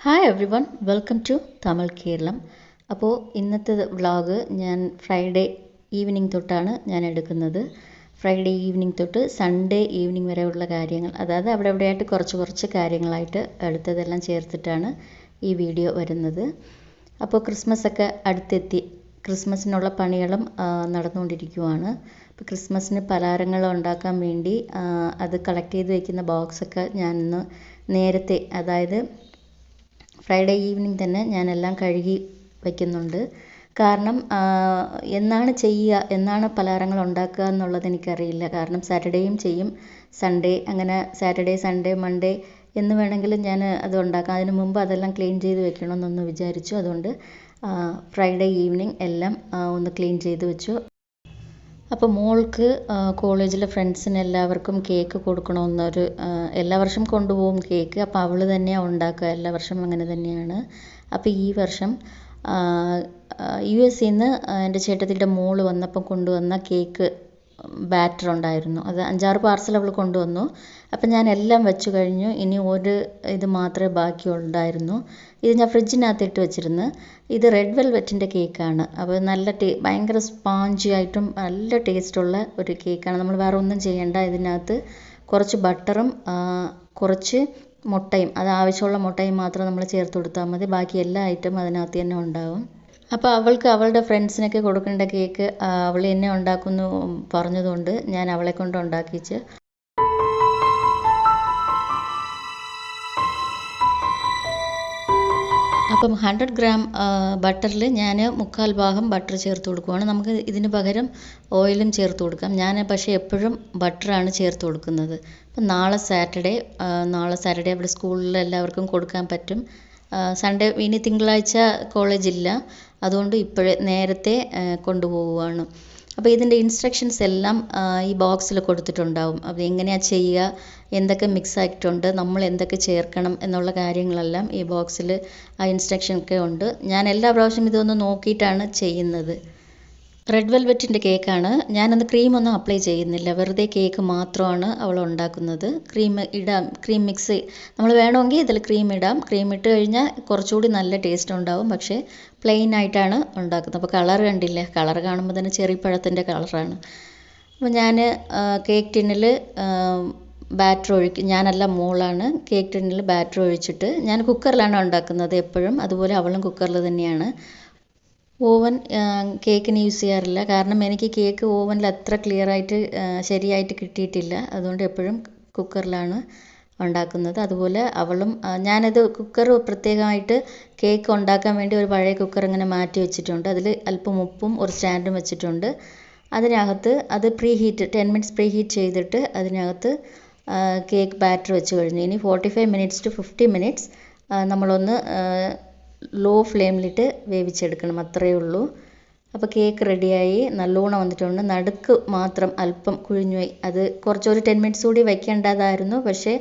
Hi everyone welcome to Tamil Keralam അപ്പോൾ ഇന്നത്തെ vlog ഞാൻ ഫ്രൈഡേ ഈവനിങ് തൊട്ടാണ് ഞാൻ എടുക്കുന്നത്. ഫ്രൈഡേ ഈവനിങ് തൊട്ട് സൺഡേ ഈവനിങ് വരെയുള്ള കാര്യങ്ങൾ അതായത് അവിടെ എവിടെയായിട്ട് കുറച്ച് കുറച്ച് കാര്യങ്ങളായിട്ട് എടുത്തതെല്ലാം ചേർത്തിട്ടാണ് ഈ വീഡിയോ വരുന്നത്. അപ്പോൾ ക്രിസ്മസ് ഒക്കെ അടുത്തെത്തി. ക്രിസ്മസിനുള്ള പണികളും നടന്നുകൊണ്ടിരിക്കുവാണ്. അപ്പോൾ ക്രിസ്മസിന് പലഹാരങ്ങൾ ഉണ്ടാക്കാൻ വേണ്ടി അത് കളക്ട് ചെയ്ത് വയ്ക്കുന്ന ബോക്സൊക്കെ ഞാനിന്ന് നേരത്തെ അതായത് ഫ്രൈഡേ ഈവനിങ് തന്നെ ഞാനെല്ലാം കഴുകി വയ്ക്കുന്നുണ്ട് കാരണം എന്നാണ് ചെയ്യുക എന്നാണ് പലഹാരങ്ങൾ ഉണ്ടാക്കുക എന്നുള്ളത് എനിക്കറിയില്ല. കാരണം സാറ്റർഡേയും ചെയ്യും. സൺഡേ അങ്ങനെ സാറ്റർഡേ സൺഡേ മൺഡേ എന്ന് വേണമെങ്കിലും ഞാൻ അത് ഉണ്ടാക്കാം. അതിന് മുമ്പ് അതെല്ലാം ക്ലീൻ ചെയ്ത് വെക്കണമെന്നൊന്ന് വിചാരിച്ചു. അതുകൊണ്ട് ഫ്രൈഡേ ഈവനിങ് എല്ലാം ഒന്ന് ക്ലീൻ ചെയ്ത് വെച്ചു. അപ്പോൾ മോൾക്ക് കോളേജിലെ ഫ്രണ്ട്സിന് എല്ലാവർക്കും കേക്ക് കൊടുക്കണമെന്നൊരു എല്ലാ വർഷം കൊണ്ടുപോകും കേക്ക്. അപ്പോൾ അവൾ തന്നെയാണ് ഉണ്ടാക്കുക. എല്ലാ വർഷം അങ്ങനെ തന്നെയാണ്. അപ്പോൾ ഈ വർഷം യു എസ് നിന്ന് എന്റെ ചേട്ടത്തിയുടെ മോൾ വന്നപ്പം കൊണ്ടുവന്ന കേക്ക് ബാറ്റർ ഉണ്ടായിരുന്നു. അത് അഞ്ചാറ് പാർസൽ അവൾ കൊണ്ടുവന്നു. അപ്പം ഞാൻ എല്ലാം വെച്ച് കഴിഞ്ഞു. ഇനി ഒരു ഇത് മാത്രമേ ബാക്കി ഉണ്ടായിരുന്നു ഇത് ഞാൻ ഫ്രിഡ്ജിനകത്ത് ഇട്ട് വെച്ചിരുന്നു. ഇത് റെഡ് വെൽവെറ്റിന്റെ കേക്കാണ് അപ്പോൾ നല്ല ടേ ഭയങ്കര സ്പോഞ്ചി ആയിട്ടും നല്ല ടേസ്റ്റുള്ള ഒരു കേക്കാണ് നമ്മൾ വേറെ ഒന്നും ചെയ്യേണ്ട ഇതിനകത്ത് കുറച്ച് ബട്ടറും കുറച്ച് മുട്ടയും അത് ആവശ്യമുള്ള മുട്ടയും മാത്രം നമ്മൾ ചേർത്ത് കൊടുത്താൽ മതി. ബാക്കി എല്ലാ ഐറ്റവും അതിനകത്ത് തന്നെ ഉണ്ടാകും അപ്പോൾ അവൾക്ക് അവളുടെ ഫ്രണ്ട്സിനൊക്കെ കൊടുക്കേണ്ട കേക്ക് അവൾ എന്നെ ഉണ്ടാക്കുന്നു പറഞ്ഞതുകൊണ്ട് ഞാൻ അവളെ കൊണ്ട് ഉണ്ടാക്കിച്ച് അപ്പം ഹൺഡ്രഡ് ഗ്രാം ബട്ടറിൽ ഞാൻ മുക്കാൽ ഭാഗം ബട്ടർ ചേർത്ത് കൊടുക്കുവാണ്. നമുക്ക് ഇതിന് പകരം ഓയിലും ചേർത്ത് കൊടുക്കാം. ഞാൻ പക്ഷേ എപ്പോഴും ബട്ടറാണ് ചേർത്ത് കൊടുക്കുന്നത്. അപ്പം നാളെ സാറ്റർഡേ നാളെ സാറ്റർഡേ അവിടെ സ്കൂളിൽ എല്ലാവർക്കും കൊടുക്കാൻ പറ്റും. സൺഡേ ഇനി തിങ്കളാഴ്ച കോളേജില്ല അതുകൊണ്ട് ഇപ്പോഴേ നേരത്തെ കൊണ്ടുപോവുകയാണ് അപ്പോൾ ഇതിന്റെ ഇൻസ്ട്രക്ഷൻസ് എല്ലാം ഈ ബോക്സിൽ കൊടുത്തിട്ടുണ്ടാവും. അപ്പോൾ എങ്ങനെയാണ് ചെയ്യുക എന്തൊക്കെ മിക്സ് ആയിട്ടുണ്ട് നമ്മൾ എന്തൊക്കെ ചേർക്കണം എന്നുള്ള കാര്യങ്ങളെല്ലാം ഈ ബോക്സിൽ ആ ഇൻസ്ട്രക്ഷൻ ഒക്കെ ഉണ്ട്. ഞാൻ എല്ലാ പ്രാവശ്യം ഇതൊന്ന് നോക്കിയിട്ടാണ് ചെയ്യുന്നത്. റെഡ് വെൽവെറ്റിന്റെ കേക്കാണ്. ഞാനന്ന് ക്രീമൊന്നും അപ്ലൈ ചെയ്യുന്നില്ല. വെറുതെ കേക്ക് മാത്രമാണ് അവൾ ഉണ്ടാക്കുന്നത്. ക്രീം ഇടാം ക്രീം മിക്സ് നമ്മൾ വേണമെങ്കിൽ ഇതിൽ ക്രീം ഇടാം. ക്രീം ഇട്ട് കഴിഞ്ഞാൽ കുറച്ചുകൂടി നല്ല ടേസ്റ്റ് ഉണ്ടാവും. പക്ഷേ പ്ലെയിൻ ആയിട്ടാണ് ഉണ്ടാക്കുന്നത്. അപ്പോൾ കളർ കണ്ടില്ലേ? കളർ കാണുമ്പോൾ തന്നെ ചെറിപ്പഴത്തിന്റെ കളറാണ് അപ്പോൾ ഞാൻ കേക്ക് ടിന്നിൽ ബാറ്റർ ഒഴിക്കും ഞാനല്ല മോളാണ്. കേക്ക് ടിന്നിൽ ബാറ്റർ ഒഴിച്ചിട്ട് ഞാൻ കുക്കറിലാണ് ഉണ്ടാക്കുന്നത് എപ്പോഴും. അതുപോലെ അവളും കുക്കറിൽ തന്നെയാണ്. ഓവൻ കേക്കിന് യൂസ് ചെയ്യാറില്ല. കാരണം എനിക്ക് കേക്ക് ഓവനിൽ അത്ര ക്ലിയർ ആയിട്ട് ശരിയായിട്ട് കിട്ടിയിട്ടില്ല. അതുകൊണ്ട് എപ്പോഴും കുക്കറിലാണ് ഉണ്ടാക്കുന്നത്. അതുപോലെ അവളും ഞാനത് കുക്കർ പ്രത്യേകമായിട്ട് കേക്ക് ഉണ്ടാക്കാൻ വേണ്ടി ഒരു പഴയ കുക്കർ ഇങ്ങനെ മാറ്റി വെച്ചിട്ടുണ്ട്. അതിൽ അല്പം ഉപ്പും ഒരു സ്റ്റാൻഡും വെച്ചിട്ടുണ്ട്. അതിനകത്ത് അത് preheat ten minutes preheat ചെയ്തിട്ട് അതിനകത്ത് കേക്ക് ബാറ്റർ വെച്ച് കഴിഞ്ഞു. ഇനി forty five minutes to fifty minutes നമ്മളൊന്ന് ലോ ഫ്ലെയിമിലിട്ട് വേവിച്ചെടുക്കണം അത്രയേ ഉള്ളൂ. അപ്പോൾ കേക്ക് റെഡിയായി. നല്ലോണം വന്നിട്ടുണ്ട്. നടുക്ക് മാത്രം അല്പം കുഴിഞ്ഞുപോയി. അത് കുറച്ചൊരു ടെൻ മിനിറ്റ്സ് കൂടി വയ്ക്കേണ്ടതായിരുന്നു പക്ഷേ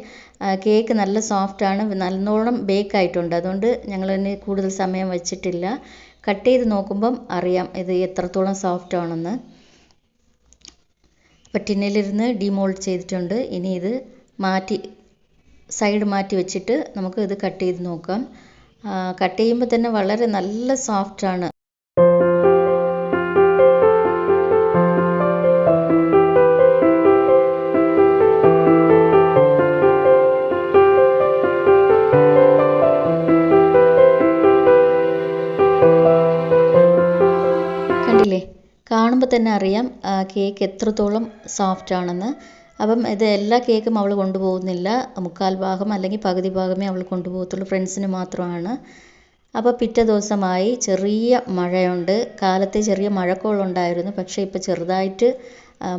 കേക്ക് നല്ല സോഫ്റ്റാണ് നല്ലോണം ബേക്ക് ആയിട്ടുണ്ട്. അതുകൊണ്ട് ഞങ്ങൾ ഇനി കൂടുതൽ സമയം വെച്ചിട്ടില്ല. കട്ട് ചെയ്ത് നോക്കുമ്പം അറിയാം ഇത് എത്രത്തോളം സോഫ്റ്റ് ആണെന്ന്. അപ്പോൾ ഡിമോൾഡ് ചെയ്തിട്ടുണ്ട്. ഇനി ഇത് മാറ്റി സൈഡ് മാറ്റി വെച്ചിട്ട് നമുക്ക് ഇത് കട്ട് ചെയ്ത് നോക്കാം. കട്ട് ചെയ്യുമ്പോൾ തന്നെ വളരെ നല്ല സോഫ്റ്റാണ് കണ്ടില്ലേ? കാണുമ്പോൾ തന്നെ അറിയാം കേക്ക് എത്രത്തോളം സോഫ്റ്റ് ആണെന്ന്. അപ്പം ഇത് എല്ലാ കേക്കും അവൾ കൊണ്ടുപോകുന്നില്ല. മുക്കാൽ ഭാഗം അല്ലെങ്കിൽ പകുതി ഭാഗമേ അവൾ കൊണ്ടുപോകത്തുള്ളൂ. ഫ്രണ്ട്സിന് മാത്രമാണ്. അപ്പോൾ പിറ്റേ ദിവസമായി ചെറിയ മഴയുണ്ട്. കാലത്തെ ചെറിയ മഴക്കോളുണ്ടായിരുന്നു പക്ഷേ ഇപ്പോൾ ചെറുതായിട്ട്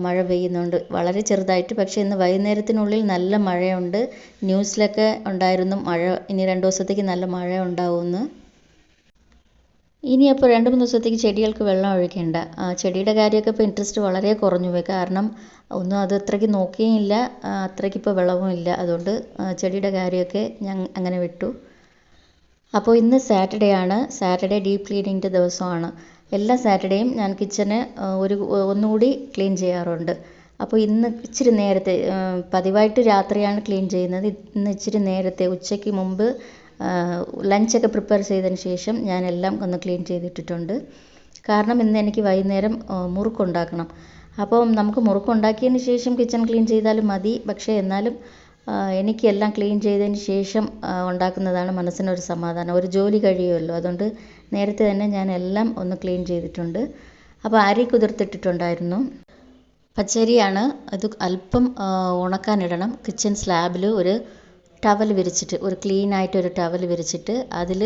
മഴ പെയ്യുന്നുണ്ട്. വളരെ ചെറുതായിട്ട്. പക്ഷേ ഇന്ന് വൈകുന്നേരത്തിനുള്ളിൽ നല്ല മഴയുണ്ട്. ന്യൂസിലൊക്കെ ഉണ്ടായിരുന്നു മഴ. ഇനി രണ്ട് ദിവസത്തേക്ക് നല്ല മഴ ഉണ്ടാവുമെന്ന്. ഇനിയപ്പോൾ രണ്ട് മൂന്ന് ദിവസത്തേക്ക് ചെടികൾക്ക് വെള്ളം ഒഴിക്കേണ്ട. ചെടിയുടെ കാര്യമൊക്കെ ഇപ്പോൾ ഇൻട്രസ്റ്റ് വളരെ കുറഞ്ഞു പോയി. കാരണം ഒന്നും അത് അത്രയ്ക്ക് ഇല്ല. അത്രയ്ക്ക് ഇപ്പോൾ വെള്ളവും ഇല്ല. അതുകൊണ്ട് ചെടിയുടെ കാര്യമൊക്കെ ഞാൻ അങ്ങനെ വിട്ടു. അപ്പോൾ ഇന്ന് സാറ്റർഡേ ആണ്. സാറ്റർഡേ ഡീപ്പ് ക്ലീനിങ്ങിന്റെ ദിവസമാണ്. എല്ലാ സാറ്റർഡേയും ഞാൻ കിച്ചന് ഒരു ഒന്നുകൂടി ക്ലീൻ ചെയ്യാറുണ്ട്. അപ്പോൾ ഇന്ന് ഇച്ചിരി നേരത്തെ പതിവായിട്ട് രാത്രിയാണ് ക്ലീൻ ചെയ്യുന്നത്. ഇന്ന് ഇച്ചിരി നേരത്തെ ഉച്ചയ്ക്ക് മുമ്പ് ലഞ്ചൊക്കെ പ്രിപ്പയർ ചെയ്തതിന് ശേഷം ഞാനെല്ലാം ഒന്ന് ക്ലീൻ ചെയ്തിട്ടിട്ടുണ്ട്. കാരണം ഇന്ന് എനിക്ക് വൈകുന്നേരം മുറുക്കുണ്ടാക്കണം. അപ്പോൾ നമുക്ക് മുറുക്കുണ്ടാക്കിയതിന് ശേഷം കിച്ചൺ ക്ലീൻ ചെയ്താലും മതി. പക്ഷേ എന്നാലും എനിക്കെല്ലാം ക്ലീൻ ചെയ്തതിന് ശേഷം ഉണ്ടാക്കുന്നതാണ് മനസ്സിനൊരു സമാധാനം. ഒരു ജോലി കഴിയുമല്ലോ. അതുകൊണ്ട് നേരത്തെ തന്നെ ഞാൻ എല്ലാം ഒന്ന് ക്ലീൻ ചെയ്തിട്ടുണ്ട്. അപ്പോൾ അരി കുതിർത്തിട്ടിട്ടുണ്ടായിരുന്നു. പച്ചരിയാണ്. അത് അല്പം ഉണക്കാനിടണം. കിച്ചൺ സ്ലാബിൽ ഒരു ടവൽ വിരിച്ചിട്ട് ഒരു ക്ലീൻ ആയിട്ട് ഒരു ടവൽ വിരിച്ചിട്ട് അതിൽ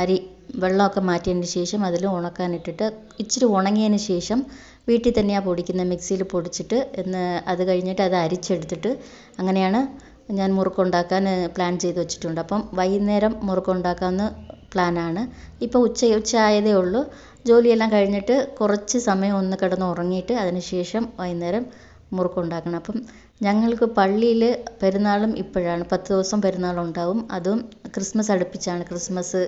അരി വെള്ളമൊക്കെ മാറ്റിയതിന് ശേഷം അതിൽ ഉണക്കാനിട്ടിട്ട് ഇച്ചിരി ഉണങ്ങിയതിന് ശേഷം വീട്ടിൽ തന്നെയാണ് പൊടിക്കുന്നത് മിക്സിയിൽ പൊടിച്ചിട്ട് എന്ന് അത് കഴിഞ്ഞിട്ട് അത് അരിച്ചെടുത്തിട്ട് അങ്ങനെയാണ് ഞാൻ മുറുക്കുണ്ടാക്കാൻ പ്ലാൻ ചെയ്ത് വെച്ചിട്ടുണ്ട്. അപ്പം വൈകുന്നേരം മുറുക്കുണ്ടാക്കാമെന്ന് പ്ലാനാണ് ഇപ്പോൾ ഉച്ച ഉച്ച ആയതേ ഉള്ളൂ. ജോലിയെല്ലാം കഴിഞ്ഞിട്ട് കുറച്ച് സമയം ഒന്ന് കിടന്ന് ഉറങ്ങിയിട്ട് അതിന് ശേഷം വൈകുന്നേരം മുറുക്കുണ്ടാക്കണം. അപ്പം ഞങ്ങൾക്ക് പള്ളിയിൽ പെരുന്നാളും ഇപ്പോഴാണ്. പത്ത് ദിവസം പെരുന്നാളുണ്ടാവും. അതും ക്രിസ്മസ് അടുപ്പിച്ചാണ്. ക്രിസ്മസ്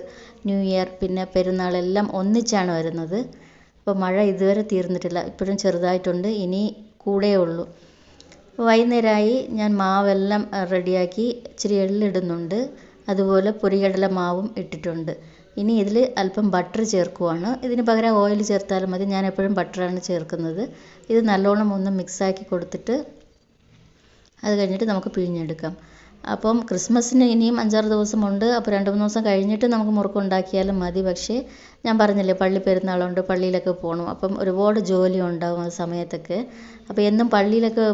ന്യൂ ഇയർ പിന്നെ പെരുന്നാൾ എല്ലാം ഒന്നിച്ചാണ് വരുന്നത്. അപ്പോൾ മഴ ഇതുവരെ തീർന്നിട്ടില്ല. ഇപ്പോഴും ചെറുതായിട്ടുണ്ട്. ഇനി കൂടേ ഉള്ളൂ. വൈകുന്നേരമായി ഞാൻ മാവെല്ലാം റെഡിയാക്കി ഇച്ചിരി എള്ളിടുന്നുണ്ട്. അതുപോലെ പൊരികടല മാവും ഇട്ടിട്ടുണ്ട്. ഇനി ഇതിൽ അല്പം ബട്ടർ ചേർക്കുവാണ്. ഇതിന് പകരം ഓയിൽ ചേർത്താലും മതി. ഞാൻ എപ്പോഴും ബട്ടറാണ് ചേർക്കുന്നത്. ഇത് നല്ലോണം ഒന്ന് മിക്സാക്കി കൊടുത്തിട്ട് അത് കഴിഞ്ഞിട്ട് നമുക്ക് പിഴിഞ്ഞെടുക്കാം. അപ്പം ക്രിസ്മസിന് ഇനിയും അഞ്ചാറ് ദിവസമുണ്ട്. അപ്പോൾ രണ്ട് മൂന്ന് ദിവസം കഴിഞ്ഞിട്ട് നമുക്ക് മുറുക്ക് ഉണ്ടാക്കിയാലും മതി. പക്ഷേ ഞാൻ പറഞ്ഞില്ലേ പള്ളി പെരുന്നാളുണ്ട് പള്ളിയിലൊക്കെ പോകണം അപ്പം ഒരുപാട് ജോലി ഉണ്ടാവും ആ സമയത്തൊക്കെ. അപ്പോൾ എന്നും പള്ളിയിലൊക്കെ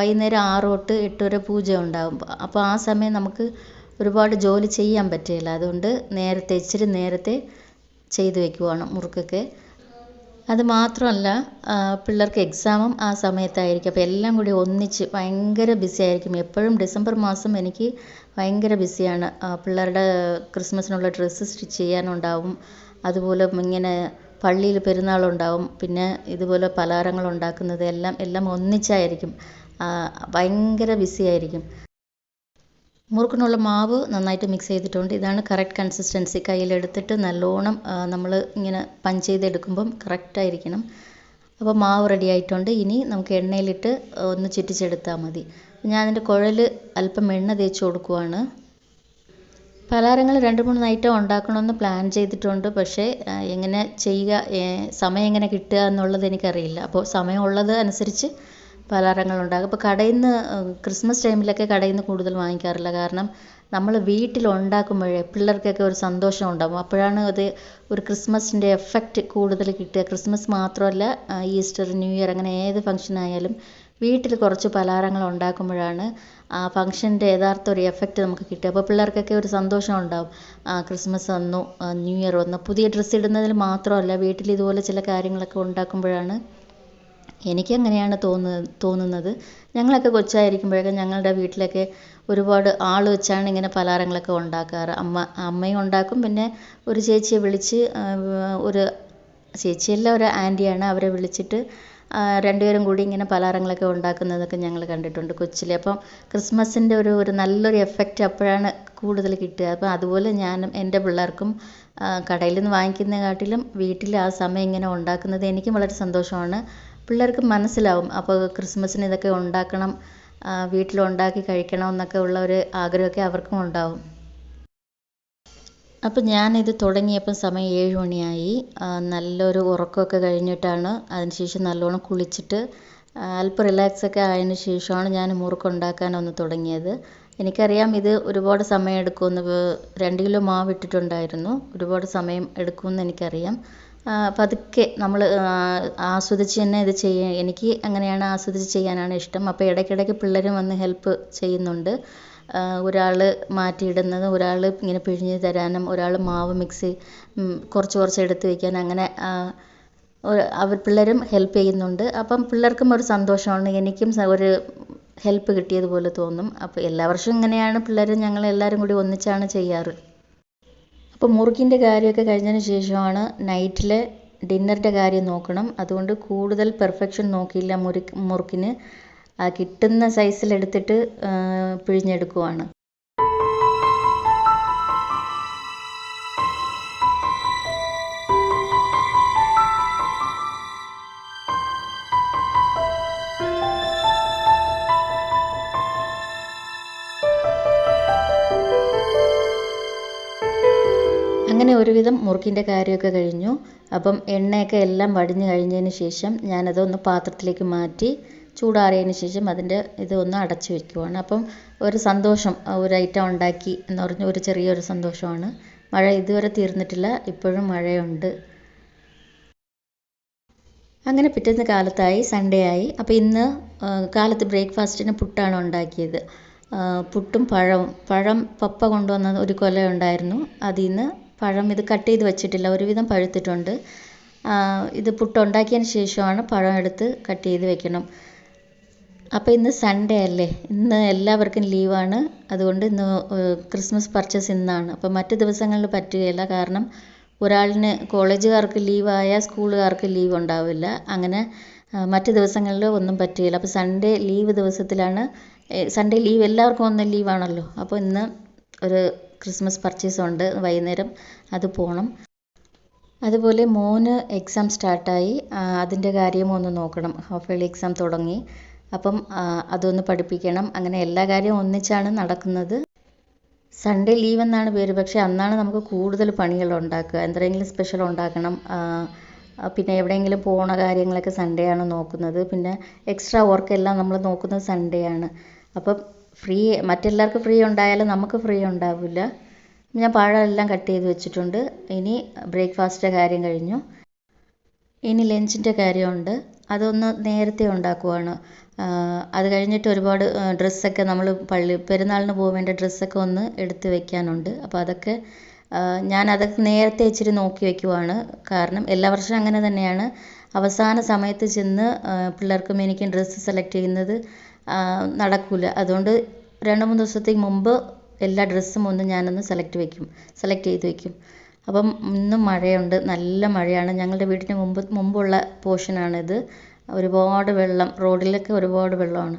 വൈകുന്നേരം ആറ് തൊട്ട് എട്ട് വരെ പൂജ ഉണ്ടാവും. അപ്പോൾ ആ സമയം നമുക്ക് ഒരുപാട് ജോലി ചെയ്യാൻ പറ്റില്ല. അതുകൊണ്ട് നേരത്തെ ഇച്ചിരി നേരത്തെ ചെയ്ത് വെക്കുവാണ് മുറുക്കൊക്കെ. അത് മാത്രമല്ല പിള്ളേർക്ക് എക്സാമും ആ സമയത്തായിരിക്കും. അപ്പോൾ എല്ലാം കൂടി ഒന്നിച്ച് ഭയങ്കര ബിസി ആയിരിക്കും. എപ്പോഴും ഡിസംബർ മാസം എനിക്ക് ഭയങ്കര ബിസിയാണ് പിള്ളേരുടെ ക്രിസ്മസിനുള്ള ഡ്രസ്സ് സ്റ്റിച്ച് ചെയ്യാനുണ്ടാവും. അതുപോലെ ഇങ്ങനെ പള്ളിയിൽ പെരുന്നാളുണ്ടാവും. പിന്നെ ഇതുപോലെ പലഹാരങ്ങൾ ഉണ്ടാക്കുന്നത് എല്ലാം എല്ലാം ഒന്നിച്ചായിരിക്കും. ഭയങ്കര ബിസി ആയിരിക്കും. മുറുക്കിനുള്ള മാവ് നന്നായിട്ട് മിക്സ് ചെയ്തിട്ടുണ്ട്. ഇതാണ് കറക്റ്റ് കൺസിസ്റ്റൻസി കയ്യിലെടുത്തിട്ട് നല്ലോണം നമ്മൾ ഇങ്ങനെ പഞ്ച് ചെയ്തെടുക്കുമ്പം കറക്റ്റായിരിക്കണം അപ്പോൾ മാവ് റെഡി ആയിട്ടുണ്ട്. ഇനി നമുക്ക് എണ്ണയിലിട്ട് ഒന്ന് ചുറ്റിച്ചെടുത്താൽ മതി. ഞാൻ അതിന്റെ കുഴൽ അല്പം എണ്ണ തേച്ച് കൊടുക്കുവാണ്. പലഹാരങ്ങൾ രണ്ട് മൂന്ന് ഐറ്റം ഉണ്ടാക്കണമെന്ന് പ്ലാൻ ചെയ്തിട്ടുണ്ട്. പക്ഷേ എങ്ങനെ ചെയ്യുക സമയം എങ്ങനെ കിട്ടുക എന്നുള്ളത് എനിക്കറിയില്ല. അപ്പോൾ സമയമുള്ളത് അനുസരിച്ച് പലഹാരങ്ങൾ ഉണ്ടാക്കും അപ്പോൾ കടയിൽ നിന്ന് ക്രിസ്മസ് ടൈമിലൊക്കെ കടയിൽ നിന്ന് കൂടുതൽ വാങ്ങിക്കാറില്ല. കാരണം നമ്മൾ വീട്ടിൽ ഉണ്ടാക്കുമ്പോഴേ പിള്ളേർക്കൊക്കെ ഒരു സന്തോഷം ഉണ്ടാകും അപ്പോഴാണ് അത് ഒരു ക്രിസ്മസിന്റെ എഫക്റ്റ് കൂടുതൽ കിട്ടുക. ക്രിസ്മസ് മാത്രമല്ല ഈസ്റ്റർ ന്യൂ ഇയർ അങ്ങനെ ഏത് ഫംഗ്ഷൻ ആയാലും വീട്ടിൽ കുറച്ച് പലഹാരങ്ങൾ ഉണ്ടാക്കുമ്പോഴാണ് ആ ഫംഗ്ഷന്റെ യഥാർത്ഥ ഒരു എഫക്റ്റ് നമുക്ക് കിട്ടുക. അപ്പോൾ പിള്ളേർക്കൊക്കെ ഒരു സന്തോഷം ഉണ്ടാവും ക്രിസ്മസ് വന്നു ന്യൂ ഇയർ വന്നു. പുതിയ ഡ്രസ്സ് ഇടുന്നതിൽ മാത്രമല്ല വീട്ടിൽ ഇതുപോലെ ചില കാര്യങ്ങളൊക്കെ ഉണ്ടാക്കുമ്പോഴാണ് എനിക്കങ്ങനെയാണ് തോന്നുന്നത് തോന്നുന്നത്. ഞങ്ങളൊക്കെ കൊച്ചായിരിക്കുമ്പോഴൊക്കെ ഞങ്ങളുടെ വീട്ടിലൊക്കെ ഒരുപാട് ആൾ വെച്ചാണ് ഇങ്ങനെ പലഹാരങ്ങളൊക്കെ ഉണ്ടാക്കാറ്. അമ്മ അമ്മയും ഉണ്ടാക്കും. പിന്നെ ഒരു ചേച്ചിയെ വിളിച്ച് ഒരു ചേച്ചിയല്ല ഒരു ആന്റിയാണ് അവരെ വിളിച്ചിട്ട് രണ്ടുപേരും കൂടി ഇങ്ങനെ പലഹാരങ്ങളൊക്കെ ഉണ്ടാക്കുന്നതൊക്കെ ഞങ്ങൾ കണ്ടിട്ടുണ്ട് കൊച്ചിലെ. അപ്പം ക്രിസ്മസിന്റെ ഒരു ഒരു നല്ലൊരു എഫക്റ്റ് അപ്പോഴാണ് കൂടുതൽ കിട്ടുക. അപ്പം അതുപോലെ ഞാനും എന്റെ പിള്ളേർക്കും കടയിൽ നിന്ന് വാങ്ങിക്കുന്നതിനെക്കാട്ടിലും വീട്ടിൽ ആ സമയം ഇങ്ങനെ ഉണ്ടാക്കുന്നത് എനിക്കും വളരെ സന്തോഷമാണ്. പിള്ളേർക്ക് മനസ്സിലാവും. അപ്പോൾ ക്രിസ്മസിന് ഇതൊക്കെ ഉണ്ടാക്കണം വീട്ടിൽ ഉണ്ടാക്കി കഴിക്കണം എന്നൊക്കെ ഉള്ള ഒരു ആഗ്രഹമൊക്കെ അവർക്കും ഉണ്ടാവും. അപ്പം ഞാനിത് തുടങ്ങിയപ്പം സമയം ഏഴ് മണിയായി. നല്ലൊരു ഉറക്കമൊക്കെ കഴിഞ്ഞിട്ടാണ് അതിനുശേഷം നല്ലോണം കുളിച്ചിട്ട് അല്പം റിലാക്സ് ഒക്കെ ആയതിന് ശേഷമാണ് ഞാൻ മുറുക്കുണ്ടാക്കാനൊന്ന് തുടങ്ങിയത്. എനിക്കറിയാം ഇത് ഒരുപാട് സമയം എടുക്കുമെന്ന്. രണ്ട് കിലോ മാവ് ഇട്ടിട്ടുണ്ടായിരുന്നു. ഒരുപാട് സമയം എടുക്കുമെന്ന് എനിക്കറിയാം. പതുക്കെ നമ്മൾ ആസ്വദിച്ച് തന്നെ ഇത് ചെയ്യാൻ എനിക്ക് അങ്ങനെയാണ് ആസ്വദിച്ച് ചെയ്യാനാണ് ഇഷ്ടം. അപ്പോൾ ഇടയ്ക്കിടയ്ക്ക് പിള്ളേരും വന്ന് ഹെൽപ്പ് ചെയ്യുന്നുണ്ട്. ഒരാൾ മാറ്റിയിടുന്നത് ഒരാൾ ഇങ്ങനെ പിഴിഞ്ഞ് തരാനും ഒരാൾ മാവ് മിക്സ് കുറച്ച് കുറച്ച് എടുത്ത് വയ്ക്കാൻ അങ്ങനെ അവർ പിള്ളേരും ഹെൽപ്പ് ചെയ്യുന്നുണ്ട്. അപ്പം പിള്ളേർക്കും ഒരു സന്തോഷമാണ്. എനിക്കും ഒരു ഹെൽപ്പ് കിട്ടിയതുപോലെ തോന്നും. അപ്പോൾ എല്ലാ വർഷവും ഇങ്ങനെയാണ് പിള്ളേർ ഞങ്ങൾ എല്ലാവരും കൂടി ഒന്നിച്ചാണ് ചെയ്യാറ്. അപ്പോൾ മുറുക്കിന്റെ കാര്യമൊക്കെ കഴിഞ്ഞതിന് ശേഷമാണ് നൈറ്റിലെ ഡിന്നറിന്റെ കാര്യം നോക്കണം. അതുകൊണ്ട് കൂടുതൽ പെർഫെക്ഷൻ നോക്കിയില്ല മുറി മുറുക്കിന്. കിട്ടുന്ന സൈസിലെടുത്തിട്ട് പിഴിഞ്ഞെടുക്കുവാണ്. ഒരുവിധം മുറുക്കിന്റെ കാര്യമൊക്കെ കഴിഞ്ഞു. അപ്പം എണ്ണയൊക്കെ എല്ലാം വടിഞ്ഞു കഴിഞ്ഞതിന് ശേഷം ഞാനതൊന്ന് പാത്രത്തിലേക്ക് മാറ്റി ചൂടാറിയതിന് ശേഷം അതിന്റെ ഇതൊന്ന് അടച്ച് വെക്കുവാണ്. അപ്പം ഒരു സന്തോഷം ഒരു ഐറ്റം ഉണ്ടാക്കി എന്ന് പറഞ്ഞ ഒരു ചെറിയൊരു സന്തോഷമാണ്. മഴ ഇതുവരെ തീർന്നിട്ടില്ല ഇപ്പോഴും മഴയുണ്ട്. അങ്ങനെ പിറ്റേന്ന് കാലത്തായി സൺഡേ ആയി. അപ്പോൾ ഇന്ന് കാലത്ത് ബ്രേക്ക്ഫാസ്റ്റിന് പുട്ടാണ് ഉണ്ടാക്കിയത്. പുട്ടും പഴവും പഴം പപ്പ കൊണ്ടുവന്ന ഒരു കൊല ഉണ്ടായിരുന്നു. അതിൽ നിന്ന് പഴം ഇത് കട്ട് ചെയ്ത് വെച്ചിട്ടില്ല. ഒരുവിധം പഴുത്തിട്ടുണ്ട്. ഇത് പുട്ട് ഉണ്ടാക്കിയതിന് ശേഷമാണ് പഴം എടുത്ത് കട്ട് ചെയ്ത് വെക്കണം. അപ്പോൾ ഇന്ന് സൺഡേ അല്ലേ? ഇന്ന് എല്ലാവർക്കും ലീവാണ് അതുകൊണ്ട് ഇന്ന് ക്രിസ്മസ് പർച്ചേസ് ഇന്നാണ്. അപ്പോൾ മറ്റു ദിവസങ്ങളിൽ പറ്റുകയില്ല. കാരണം ഒരാളിന് കോളേജുകാർക്ക് ലീവായാൽ സ്കൂളുകാർക്ക് ലീവ് ഉണ്ടാവില്ല. അങ്ങനെ മറ്റ് ദിവസങ്ങളിൽ ഒന്നും പറ്റുകയില്ല. അപ്പോൾ സൺഡേ ലീവ് ദിവസത്തിലാണ് സൺഡേ ലീവ് എല്ലാവർക്കും ഒന്ന് ലീവാണല്ലോ അപ്പോൾ ഇന്ന് ഒരു ക്രിസ്മസ് പർച്ചേസ് ഉണ്ട് വൈകുന്നേരം അത് പോകണം അതുപോലെ മോന് എക്സാം സ്റ്റാർട്ടായി അതിന്റെ കാര്യം ഒന്ന് നോക്കണം. ഹാഫ് ഇയർലി എക്സാം തുടങ്ങി. അപ്പം അതൊന്ന് പഠിപ്പിക്കണം. അങ്ങനെ എല്ലാ കാര്യവും ഒന്നിച്ചാണ് നടക്കുന്നത്. സൺഡേ ലീവ് എന്നാണ് പേര്. പക്ഷേ അന്നാണ് നമുക്ക് കൂടുതൽ പണികൾ ഉണ്ടാക്കുക. എന്തെങ്കിലും സ്പെഷ്യൽ ഉണ്ടാക്കണം. പിന്നെ എവിടെയെങ്കിലും പോണ കാര്യങ്ങളൊക്കെ സൺഡേ ആണ് നോക്കുന്നത്. പിന്നെ എക്സ്ട്രാ വർക്ക് എല്ലാം നമ്മൾ നോക്കുന്നത് സൺഡേ ആണ്. അപ്പം ഫ്രീ മറ്റെല്ലാവർക്കും ഫ്രീ ഉണ്ടായാലും നമുക്ക് ഫ്രീ ഉണ്ടാവില്ല. ഞാൻ പഴമെല്ലാം കട്ട് ചെയ്ത് വെച്ചിട്ടുണ്ട്. ഇനി ബ്രേക്ക്ഫാസ്റ്റിന്റെ കാര്യം കഴിഞ്ഞു. ഇനി ലഞ്ചിന്റെ കാര്യമുണ്ട്. അതൊന്ന് നേരത്തെ ഉണ്ടാക്കുവാണ്. അത് കഴിഞ്ഞിട്ട് ഒരുപാട് ഡ്രസ്സൊക്കെ നമ്മൾ പള്ളി പെരുന്നാളിന് വേണ്ട ഡ്രസ്സൊക്കെ ഒന്ന് എടുത്ത് വെക്കാനുണ്ട്. അപ്പോൾ അതൊക്കെ ഞാൻ അതൊക്കെ നേരത്തെ ഇച്ചിരി നോക്കി വെക്കുവാണ്. കാരണം എല്ലാ വർഷവും അങ്ങനെ തന്നെയാണ്. അവസാന സമയത്ത് ചെന്ന് പിള്ളേർക്കും എനിക്കും ഡ്രസ്സ് സെലക്ട് ചെയ്യുന്നത് നടക്കില്ല അതുകൊണ്ട് രണ്ട് മൂന്ന് ദിവസത്തേക്ക് മുമ്പ് എല്ലാ ഡ്രസ്സും ഒന്ന് ഞാനൊന്ന് സെലക്ട് വെക്കും. സെലക്ട് ചെയ്ത് വെക്കും. അപ്പം ഇന്നും മഴയുണ്ട്. നല്ല മഴയാണ്. ഞങ്ങളുടെ വീടിന് മുമ്പ് മുമ്പുള്ള പോർഷനാണിത് ഒരുപാട് വെള്ളം റോഡിലൊക്കെ ഒരുപാട് വെള്ളമാണ്.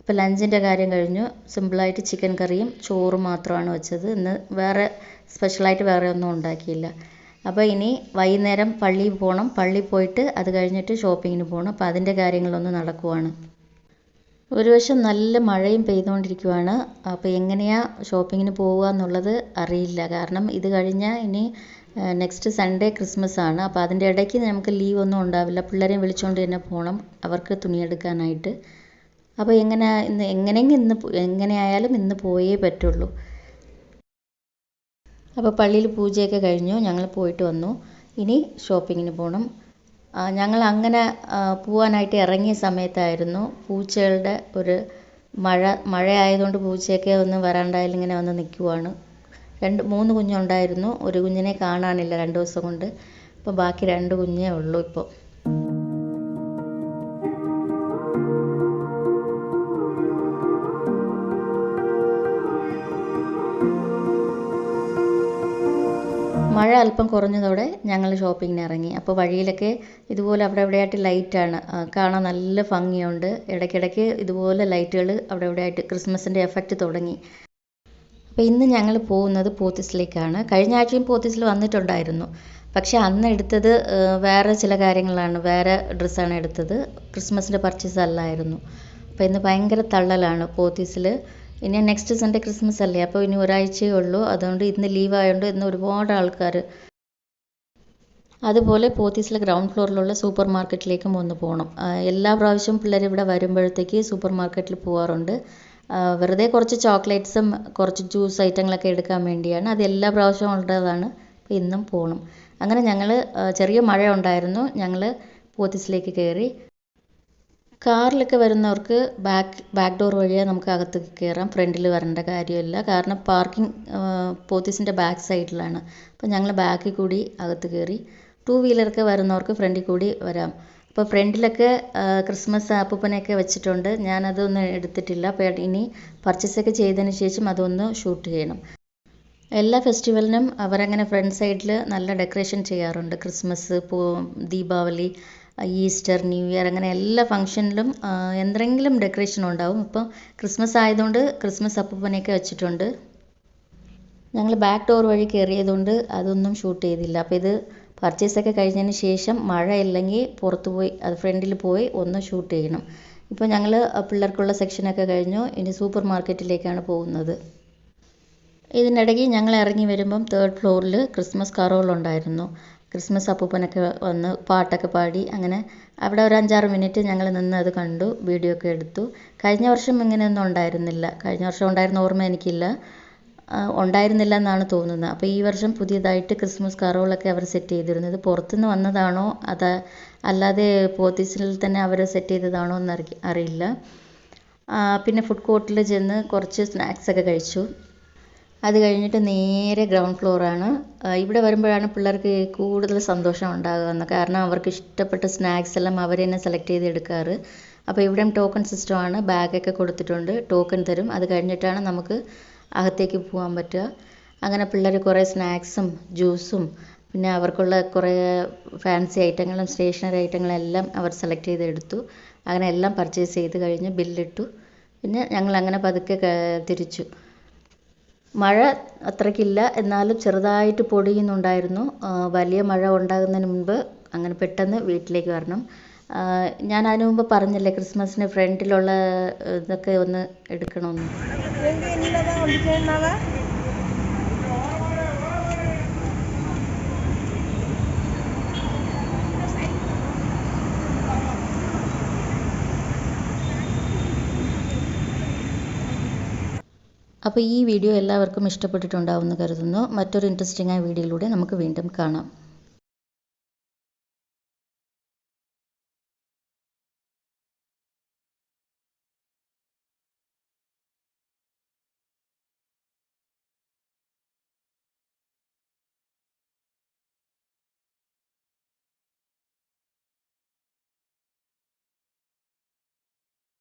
അപ്പോൾ ലഞ്ചിന്റെ കാര്യം കഴിഞ്ഞു. സിമ്പിളായിട്ട് ചിക്കൻ കറിയും ചോറും മാത്രമാണ് വെച്ചത്. ഇന്ന് വേറെ സ്പെഷ്യലായിട്ട് വേറെ ഒന്നും ഉണ്ടാക്കിയില്ല. അപ്പോൾ ഇനി വൈകുന്നേരം പള്ളിയിൽ പോകണം. പള്ളിയിൽ പോയിട്ട് അത് കഴിഞ്ഞിട്ട് ഷോപ്പിങ്ങിന് പോകണം. അപ്പോൾ അതിന്റെ കാര്യങ്ങളൊന്ന് നടക്കുവാണ്. ഒരു വശം നല്ല മഴയും പെയ്തുകൊണ്ടിരിക്കുവാണ്. അപ്പോൾ എങ്ങനെയാണ് ഷോപ്പിങ്ങിന് പോവുക എന്നുള്ളത് അറിയില്ല. കാരണം ഇത് കഴിഞ്ഞാൽ ഇനി നെക്സ്റ്റ് സൺഡേ ക്രിസ്മസ് ആണ്. അപ്പോൾ അതിന്റെ ഇടയ്ക്ക് നമുക്ക് ലീവ് ഒന്നും ഉണ്ടാവില്ല. പിള്ളേരെയും വിളിച്ചുകൊണ്ട് തന്നെ പോകണം അവർക്ക് തുണിയെടുക്കാനായിട്ട് അപ്പോൾ എങ്ങനെ ഇന്ന് എങ്ങനെയെങ്കിലും ഇന്ന് എങ്ങനെയായാലും ഇന്ന് പോയേ പറ്റുള്ളൂ. അപ്പോൾ പള്ളിയിൽ പൂജയൊക്കെ കഴിഞ്ഞു. ഞങ്ങൾ പോയിട്ട് വന്നു. ഇനി ഷോപ്പിങ്ങിന് പോകണം ഞങ്ങൾ അങ്ങനെ പോവാനായിട്ട് ഇറങ്ങിയ സമയത്തായിരുന്നു പൂച്ചകളുടെ ഒരു മഴ മഴ ആയതുകൊണ്ട് പൂച്ചയൊക്കെ ഒന്ന് വരാണ്ടായിൽ ഇങ്ങനെ വന്ന് നിൽക്കുവാണ്. രണ്ട് മൂന്ന് കുഞ്ഞുണ്ടായിരുന്നു. ഒരു കുഞ്ഞിനെ കാണാനില്ല രണ്ട് ദിവസം കൊണ്ട്. അപ്പോൾ ബാക്കി രണ്ട് കുഞ്ഞേ ഉള്ളൂ ഇപ്പോൾ മഴ അല്പം കുറഞ്ഞതോടെ ഞങ്ങൾ ഷോപ്പിങ്ങിന് ഇറങ്ങി അപ്പോൾ വഴിയിലൊക്കെ ഇതുപോലെ അവിടെ ലൈറ്റ് ലൈറ്റാണ് കാണാൻ നല്ല ഭംഗിയുണ്ട്. ഇടയ്ക്കിടയ്ക്ക് ഇതുപോലെ ലൈറ്റുകൾ അവിടെ എവിടെയായിട്ട് ക്രിസ്മസിന്റെ എഫക്റ്റ് തുടങ്ങി. അപ്പോൾ ഇന്ന് ഞങ്ങൾ പോകുന്നത് പോത്തീസിലേക്കാണ്. കഴിഞ്ഞ ആഴ്ചയും പോത്തീസിൽ വന്നിട്ടുണ്ടായിരുന്നു. പക്ഷെ അന്ന് എടുത്തത് വേറെ ചില കാര്യങ്ങളാണ്. വേറെ ഡ്രസ്സാണ് എടുത്തത്. ക്രിസ്മസിന്റെ പർച്ചേസ് അല്ലായിരുന്നു. അപ്പോൾ ഇന്ന് ഭയങ്കര തള്ളലാണ് പോത്തീസിൽ ഇനി നെക്സ്റ്റ് സൺഡേ ക്രിസ്മസ് അല്ലേ? അപ്പോൾ ഇനി ഒരാഴ്ചയേ ഉള്ളൂ. അതുകൊണ്ട് ഇന്ന് ലീവ് ആയതുകൊണ്ട് ഇന്ന് ഒരുപാട് ആൾക്കാർ അതുപോലെ പോത്തീസിലെ ഗ്രൗണ്ട് ഫ്ലോറിലുള്ള സൂപ്പർ മാർക്കറ്റിലേക്കും ഒന്ന് പോകണം എല്ലാ പ്രാവശ്യവും പിള്ളേർ ഇവിടെ വരുമ്പോഴത്തേക്ക് സൂപ്പർ മാർക്കറ്റിൽ പോകാറുണ്ട് വെറുതെ കുറച്ച് ചോക്ലേറ്റ്സും കുറച്ച് ജ്യൂസ് ഐറ്റങ്ങളൊക്കെ എടുക്കാൻ വേണ്ടിയാണ്. അത് എല്ലാ പ്രാവശ്യവും ഉള്ളതാണ്. അപ്പോൾ ഇന്നും പോകണം അങ്ങനെ ഞങ്ങൾ ചെറിയ മഴ ഉണ്ടായിരുന്നു ഞങ്ങൾ പോത്തീസിലേക്ക് കയറി കാറിലൊക്കെ വരുന്നവർക്ക് ബാക്ക് ബാക്ക് ഡോർ വഴിയേ നമുക്ക് അകത്തേക്ക് കയറാം ഫ്രണ്ടിൽ വരേണ്ട കാര്യമില്ല. കാരണം പാർക്കിംഗ് പോത്തീസിന്റെ ബാക്ക് സൈഡിലാണ് അപ്പോൾ ഞങ്ങൾ ബാക്കിൽ കൂടി അകത്ത് കയറി ടു വീലറൊക്കെ വരുന്നവർക്ക് ഫ്രണ്ടിൽ കൂടി വരാം. അപ്പോൾ ഫ്രണ്ടിലൊക്കെ ക്രിസ്മസ് ആപ്പൂപ്പനെയൊക്കെ വെച്ചിട്ടുണ്ട്. ഞാനതൊന്നും എടുത്തിട്ടില്ല. അപ്പോൾ ഇനി പർച്ചേസൊക്കെ ചെയ്തതിന് ശേഷം അതൊന്ന് ഷൂട്ട് ചെയ്യണം. എല്ലാ ഫെസ്റ്റിവലിനും അവരങ്ങനെ ഫ്രണ്ട് സൈഡിൽ നല്ല ഡെക്കറേഷൻ ചെയ്യാറുണ്ട്. ക്രിസ്മസ് പൂ ദീപാവലി ഈസ്റ്റർ ന്യൂ ഇയർ അങ്ങനെ എല്ലാ ഫംഗ്ഷനിലും എന്തെങ്കിലും ഡെക്കറേഷൻ ഉണ്ടാവും. ഇപ്പം ക്രിസ്മസ് ആയതുകൊണ്ട് ക്രിസ്മസ് അപ്പൂപ്പനെയൊക്കെ വെച്ചിട്ടുണ്ട്. ഞങ്ങൾ ബാക്ക് ഡോർ വഴി കയറിയതുകൊണ്ട് അതൊന്നും ഷൂട്ട് ചെയ്തില്ല. അപ്പോൾ ഇത് പർച്ചേസൊക്കെ കഴിഞ്ഞതിന് ശേഷം മഴ ഇല്ലെങ്കിൽ പുറത്ത് പോയി അത് ഫ്രണ്ടിൽ പോയി ഒന്ന് ഷൂട്ട് ചെയ്യണം. ഇപ്പോൾ ഞങ്ങൾ പിള്ളേർക്കുള്ള സെക്ഷനൊക്കെ കഴിഞ്ഞു. ഇനി സൂപ്പർ മാർക്കറ്റിലേക്കാണ് പോകുന്നത്. ഇതിനിടയ്ക്ക് ഞങ്ങൾ ഇറങ്ങി വരുമ്പം തേർഡ് ഫ്ലോറിൽ ക്രിസ്മസ് കറോൾ ഉണ്ടായിരുന്നു. ക്രിസ്മസ് അപ്പൂപ്പനൊക്കെ വന്ന് പാട്ടൊക്കെ പാടി അങ്ങനെ അവിടെ ഒരു അഞ്ചാറ് മിനിറ്റ് ഞങ്ങൾ നിന്ന് അത് കണ്ടു വീഡിയോ ഒക്കെ എടുത്തു. കഴിഞ്ഞ വർഷം ഇങ്ങനെയൊന്നും ഉണ്ടായിരുന്നില്ല. കഴിഞ്ഞ വർഷം ഉണ്ടായിരുന്ന ഓർമ്മ എനിക്കില്ല. ഉണ്ടായിരുന്നില്ല എന്നാണ് തോന്നുന്നത്. അപ്പോൾ ഈ വർഷം പുതിയതായിട്ട് ക്രിസ്മസ് കറോളൊക്കെ അവർ സെറ്റ് ചെയ്തിരുന്നത്. പുറത്തുനിന്ന് വന്നതാണോ? അത് അല്ലാതെ പോത്തീസിൽ തന്നെ അവർ സെറ്റ് ചെയ്തതാണോ എന്ന് അറിയില്ല. പിന്നെ ഫുഡ് കോർട്ടിൽ ചെന്ന് കുറച്ച് സ്നാക്സ് ഒക്കെ കഴിച്ചു. അത് കഴിഞ്ഞിട്ട് നേരെ ഗ്രൗണ്ട് ഫ്ലോറാണ് ഇവിടെ വരുമ്പോഴാണ് പിള്ളേർക്ക് കൂടുതൽ സന്തോഷം ഉണ്ടാകുന്നത് കാരണം അവർക്ക് ഇഷ്ടപ്പെട്ട സ്നാക്സ് എല്ലാം അവർ തന്നെ സെലക്ട് ചെയ്ത് എടുക്കാറ്. അപ്പോൾ ഇവിടെ ടോക്കൺ സിസ്റ്റമാണ് ബാഗൊക്കെ കൊടുത്തിട്ടുണ്ട്. ടോക്കൺ തരും. അത് കഴിഞ്ഞിട്ടാണ് നമുക്ക് അകത്തേക്ക് പോകാൻ പറ്റുക. അങ്ങനെ പിള്ളേർ കുറേ സ്നാക്സും ജ്യൂസും പിന്നെ അവർക്കുള്ള കുറേ ഫാൻസി ഐറ്റങ്ങളും സ്റ്റേഷനറി ഐറ്റങ്ങളും എല്ലാം അവർ സെലക്ട് ചെയ്ത് എടുത്തു. അങ്ങനെ എല്ലാം പർച്ചേസ് ചെയ്ത് കഴിഞ്ഞ് ബില്ലിട്ടു പിന്നെ ഞങ്ങൾ അങ്ങനെ പതുക്കെ തിരിച്ചു. മഴ അത്രയ്ക്കില്ല എന്നാലും ചെറുതായിട്ട് പൊടിയുന്നുണ്ടായിരുന്നു. വലിയ മഴ ഉണ്ടാകുന്നതിന് മുൻപ് അങ്ങനെ പെട്ടെന്ന് വീട്ടിലേക്ക് വരണം. ഞാൻ അതിനു മുമ്പ് പറഞ്ഞില്ലേ ക്രിസ്മസിന് ഫ്രണ്ടിലുള്ള ഇതൊക്കെ ഒന്ന് എടുക്കണമെന്ന്. അപ്പോൾ ഈ വീഡിയോ എല്ലാവർക്കും ഇഷ്ടപ്പെട്ടിട്ടുണ്ടാവുമെന്ന് കരുതുന്നു. മറ്റൊരു ഇൻട്രസ്റ്റിംഗ് ആയ വീഡിയോയിലൂടെ നമുക്ക് വീണ്ടും കാണാം.